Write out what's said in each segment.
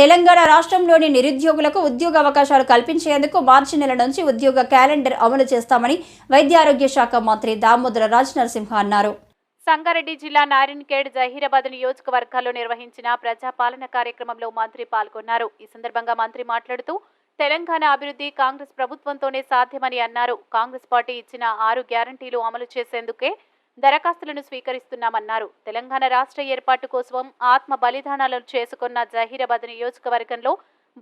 తెలంగాణ రాష్ట్రంలోని నిరుద్యోగులకు ఉద్యోగ అవకాశాలు కల్పించేందుకు మార్చి నెల నుంచి ఉద్యోగ క్యాలెండర్ అమలు చేస్తామని వైద్య ఆరోగ్య శాఖ మంత్రి దామోదర రాజ్ నరసింహ అన్నారు. సంగారెడ్డి జిల్లా నారాయణఖేడ్ జహీరాబాద్ నియోజకవర్గాల్లో నిర్వహించిన ప్రజాపాలన కార్యక్రమంలో మంత్రి పాల్గొన్నారు. ఈ సందర్భంగా మంత్రి మాట్లాడుతూ తెలంగాణ అభివృద్ధి కాంగ్రెస్ ప్రభుత్వంతోనే సాధ్యమని అన్నారు. కాంగ్రెస్ పార్టీ ఇచ్చిన ఆరు గ్యారంటీలు అమలు చేసేందుకే దరఖాస్తులను స్వీకరిస్తున్నామన్నారు. తెలంగాణ రాష్ట్ర ఏర్పాటు కోసం ఆత్మ బలిదానాలను చేసుకున్న జహీరాబాద్ నియోజకవర్గంలో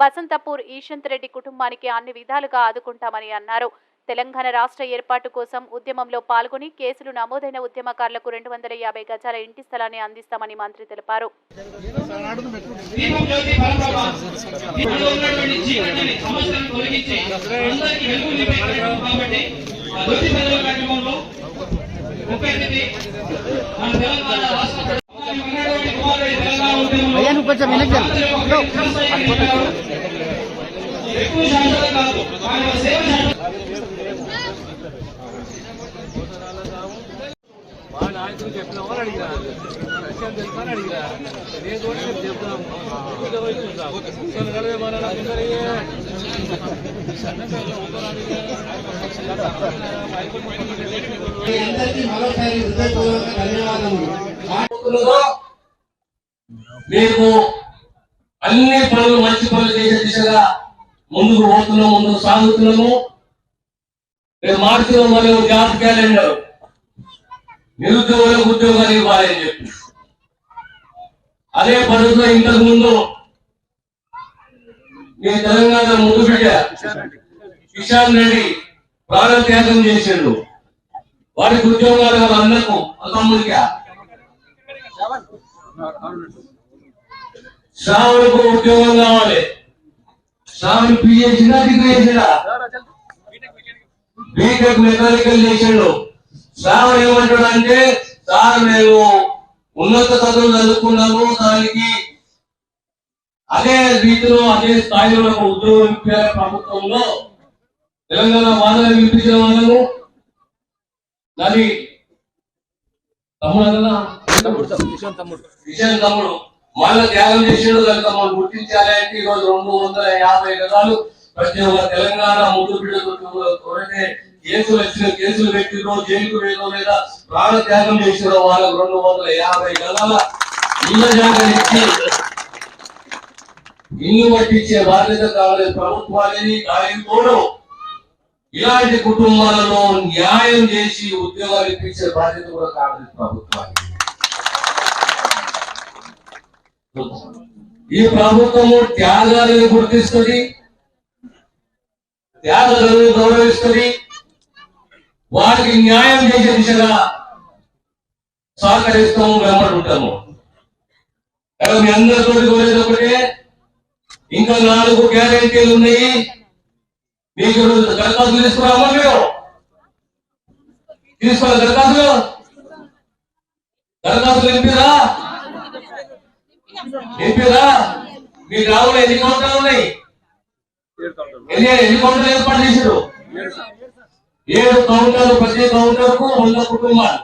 బసంతపూర్ ఈశంత్ రెడ్డి కుటుంబానికి అన్ని విధాలుగా ఆదుకుంటామని అన్నారు. తెలంగాణ రాష్ట్ర ఏర్పాటు కోసం ఉద్యమంలో పాల్గొని కేసులు నమోదైన ఉద్యమకారులకు రెండు వందల యాభై గజాల ఇంటి స్థలాన్ని అందిస్తామని మంత్రి తెలిపారు. తొలగించి అందరికీ వెలుగు నింపే కార్యక్రమం కాబట్టి ఆ జ్యోతి ప్రజల కార్యక్రమంలో ముప్పై ఎనిమిది మన తెలంగాణ రాష్ట్ర ప్రభుత్వం ఉన్నటువంటి కుమారుడి తెలంగాణ ఉద్యమంలో అయ్యా నువ్వు కొంచెం వెనక్కి జరుగు. అందరూ ఒక చిరస్థాయి నిలిపారు. ఎక్కువ శాతం కాదు ఆయన సేవ శాతం మా నాయకులు చెప్పినామో అని అడిగిరా విషయం తెలుసా అని అడిగిరా నేను కూడా రేపు చెప్తాం ఇంకా వైపు చూద్దాం. అందరికీ మరోసారి హృదయపూర్వక ధన్యవాదములు. ఉంటుందో మీకు అన్ని పనులు మంచి పనులు చేసే దిశగా ముందుకు పోతున్నాము ముందుకు సాగుతున్నాము. రేపు మార్చిలో మరియు జాబ్ క్యాలెండర్ నిరుద్యోగులకు ఉద్యోగాలు ఇవ్వాలని చెప్పి. అదే పద్ధతిలో ఇంతకు ముందు మీ తెలంగాణ ముందు బిడ్డ కిషాన్ రెడ్డి. ప్రాణత్యాగం చేసిండు వాడికి ఉద్యోగాలు వాళ్ళ అన్నకు వాళ్ళ శ్రావణకు ఉద్యోగం కావాలి. శ్రావణ్ పిహెచ్డా డిగ్రీ చేసినా బీటెక్ మెకానికల్ చేసిండు శ్రావణ్ ఏమంటాడు అంటే సార్ మేము ఉన్నత చదువులు చదువుకున్నాము దానికి అదే రీతిలో అదే స్థాయిలో ఒక ఉద్యోగం ఇప్పారు ప్రభుత్వంలో. తెలంగాణ వాదన వినిపించిన వాళ్ళను దాని తమ్ముడు అన్నా? విషయం తమ్ముడు. మళ్ళా త్యాగం చేసాడు కనుక మనం గుర్తించాలి అంటే ఈరోజు రెండు వందల యాభై గదాలు ప్రతి ఒక్క తెలంగాణ ముందు బిడ్డలైతే కేసులు వచ్చిన కేసులు పెట్టినో జైలుకు వేదో లేదా ప్రాణ త్యాగం చేసిరో వాళ్ళకు రెండు వందల యాభై గదాల ఇళ్ళ జాగ్రత్త ఇచ్చి ఇల్లు పట్టించే బాధ్యత కావాలి ప్రభుత్వాలని దానికి తోడు. ఇలాంటి కుటుంబాలలో న్యాయం చేసి ఉద్యోగాలు ఇప్పించే బాధ్యత కూడా కాంగ్రెస్ ప్రభుత్వానికి. ఈ ప్రభుత్వము త్యాగాలను గుర్తిస్తుంది త్యాగాలను గౌరవిస్తుంది వారికి న్యాయం చేసే దిశగా సహకరిస్తాము వెంబడుంటాము కానీ మీ అందరితో కోరేది ఒకటే ఇంకా నాలుగు గ్యారెంటీలు ఉన్నాయి. మీకు దరఖాస్తులు తీసుకురామా మీరు? తీసుకో దరఖాస్తు? దరఖాస్తు నింపిరా? నింపిరా? మీ గ్రామంలో ఎన్ని కౌంటర్లు ఉన్నాయి? ఎన్ని ఎన్ని కౌంటర్లు ఏర్పాటు చేశారు? ఏడు కౌంటర్లు ప్రతి కౌంటర్కు వంద కుటుంబాలు.